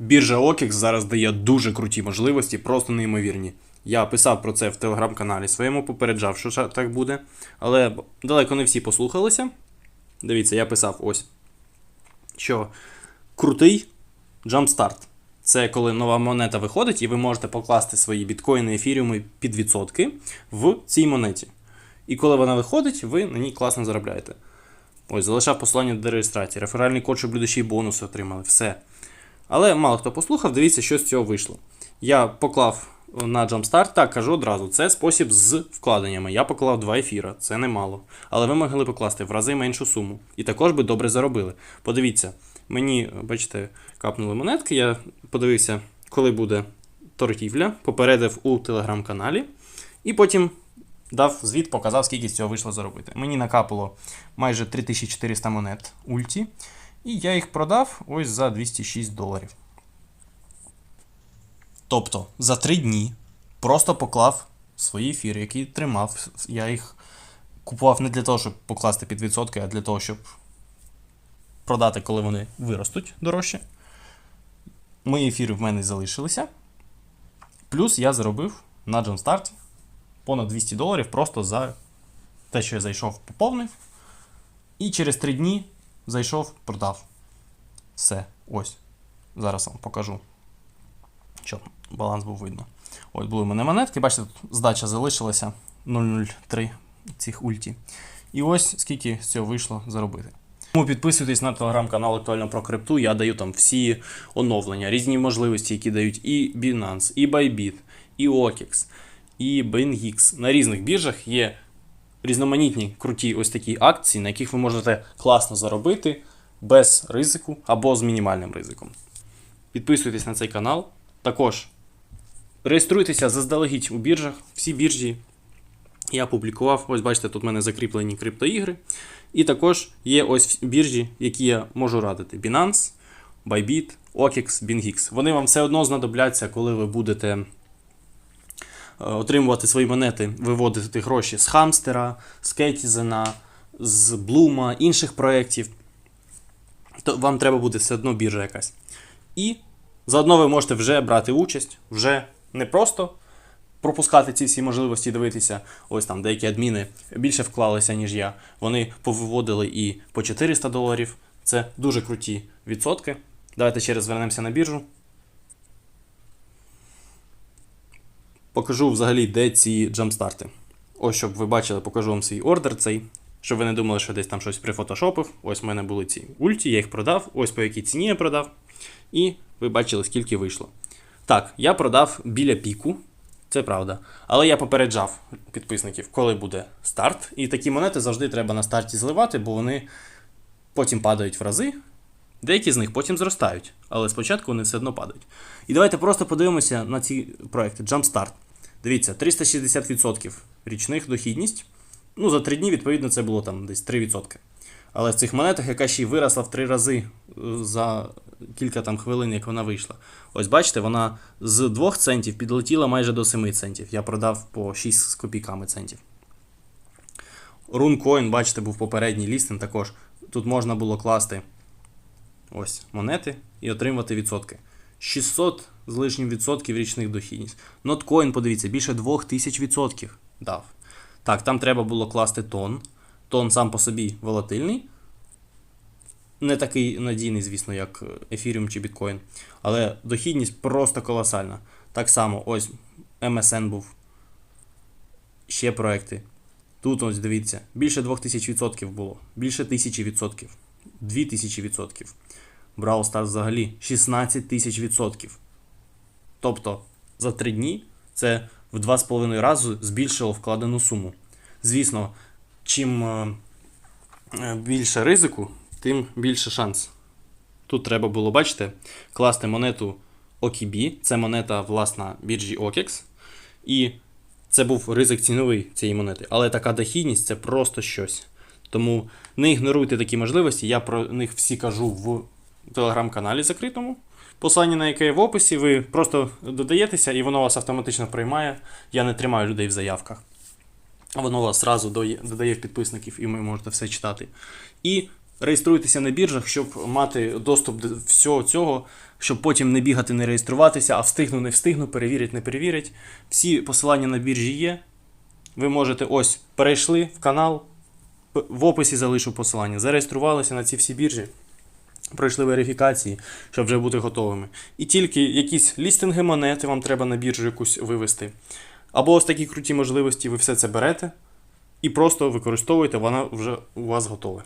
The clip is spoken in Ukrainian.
Біржа OKEX зараз дає дуже круті можливості, просто неймовірні. Я писав про це в телеграм-каналі своєму, попереджав, що так буде. Але далеко не всі послухалися. Дивіться, я писав ось. Що крутий Jumpstart. Це коли нова монета виходить, і ви можете покласти свої біткоїни, ефіріуми під відсотки в цій монеті. І коли вона виходить, ви на ній класно заробляєте. Ось, залишав посилання до реєстрації, реферальний код, щоб люди ще й бонуси отримали, все. Але мало хто послухав, дивіться, що з цього вийшло. Я поклав на Jumpstart, так кажу одразу, це спосіб з вкладеннями. Я поклав 2 ефіра, це немало. Але ви могли покласти в рази меншу суму. І також би добре заробили. Подивіться, мені, бачите, капнули монетки, я подивився, коли буде торгівля, попередив у телеграм-каналі. І потім дав звіт, показав, скільки з цього вийшло заробити. Мені накапало майже 3400 монет ульті. І я їх продав ось за 206 доларів. Тобто за 3 дні просто поклав свої ефіри, які тримав. Я їх купував не для того, щоб покласти під відсотки, а для того, щоб продати, коли вони виростуть дорожче. Мої ефіри в мене залишилися. Плюс я заробив на Jumpstart понад 200 доларів просто за те, що я зайшов, поповнив. І через 3 дні зайшов, продав. Все. Ось. Зараз вам покажу. Щоб баланс був видно. Ось були в мене монетки. Бачите, тут здача залишилася 0,03 цих ульті. І ось скільки з цього вийшло заробити. Тому підписуйтесь на телеграм-канал Актуально про крипту. Я даю там всі оновлення, різні можливості, які дають і Binance, і Bybit, і OKEX, і BNX. На різних біржах є різноманітні круті ось такі акції, на яких ви можете класно заробити без ризику або з мінімальним ризиком. Підписуйтесь на цей канал. Також реєструйтеся заздалегідь у біржах. Всі біржі я публікував. Ось бачите, тут в мене закріплені криптоігри. І також є ось біржі, які я можу радити: Binance, Bybit, OKEX, BingX. Вони вам все одно знадобляться, коли ви будете отримувати свої монети, виводити гроші з Хамстера, з Кетізена, з Блума, інших проєктів. То вам треба буде все одно біржа якась. І заодно ви можете вже брати участь, вже не просто пропускати ці всі можливості, дивитися. Ось там деякі адміни більше вклалися, ніж я. Вони повиводили і по 400 доларів. Це дуже круті відсотки. Давайте ще раз звернемося на біржу. Покажу взагалі, де ці джампстарти. Ось, щоб ви бачили, покажу вам свій ордер цей. Щоб ви не думали, що десь там щось прифотошопив. Ось в мене були ці ульті, я їх продав, ось по якій ціні я продав. І ви бачили, скільки вийшло. Так, я продав біля піку, це правда. Але я попереджав підписників, коли буде старт. І такі монети завжди треба на старті зливати, бо вони потім падають в рази. Деякі з них потім зростають, але спочатку вони все одно падають. І давайте просто подивимося на ці проекти. Jumpstart. Дивіться, 360% річних дохідність. Ну, за 3 дні, відповідно, це було там десь 3%. Але в цих монетах, яка ще й виросла в 3 рази е, за кілька там хвилин, як вона вийшла. Ось бачите, вона з 2 центів підлетіла майже до 7 центів. Я продав по 6 з копійками центів. RuneCoin, бачите, був попередній лістинг також. Тут можна було класти ось монети і отримувати відсотки. 600 з лишнім відсотків річних дохідність. Notcoin, подивіться, більше 2000 відсотків дав. Так, там треба було класти тон. Тон сам по собі волатильний. Не такий надійний, звісно, як Ethereum чи Bitcoin. Але дохідність просто колосальна. Так само, ось MSN був. Ще проекти. Тут ось дивіться, більше 2000% було, більше 1000%, 2000%. Brawl Stars взагалі 16 тисяч відсотків. Тобто за 3 дні це в 2,5 рази збільшило вкладену суму. Звісно, чим е, е, більше ризику, тим більше шанс. Тут треба було, бачите, класти монету OKB, це монета власна біржі OKEX. І це був ризик ціновий цієї монети. Але така дохідність це просто щось. Тому не ігноруйте такі можливості. Я про них всі кажу в телеграм-каналі закритому. Посилання на яке є в описі, ви просто додаєтеся і воно вас автоматично приймає. Я не тримаю людей в заявках. Воно вас зразу додає- в підписників, і ви можете все читати. І реєструйтеся на біржах, щоб мати доступ до всього цього щоб потім не бігати, не реєструватися, а встигну, не встигну, перевірить, не перевірить. Всі посилання на біржі є. Ви можете ось перейшли в канал, в описі залишу посилання, зареєструвалися на ці всі біржі, пройшли верифікації, щоб вже бути готовими. І тільки якісь лістинги монети вам треба на біржу якусь вивести. Або ось такі круті можливості, ви все це берете і просто використовуєте, вона вже у вас готова.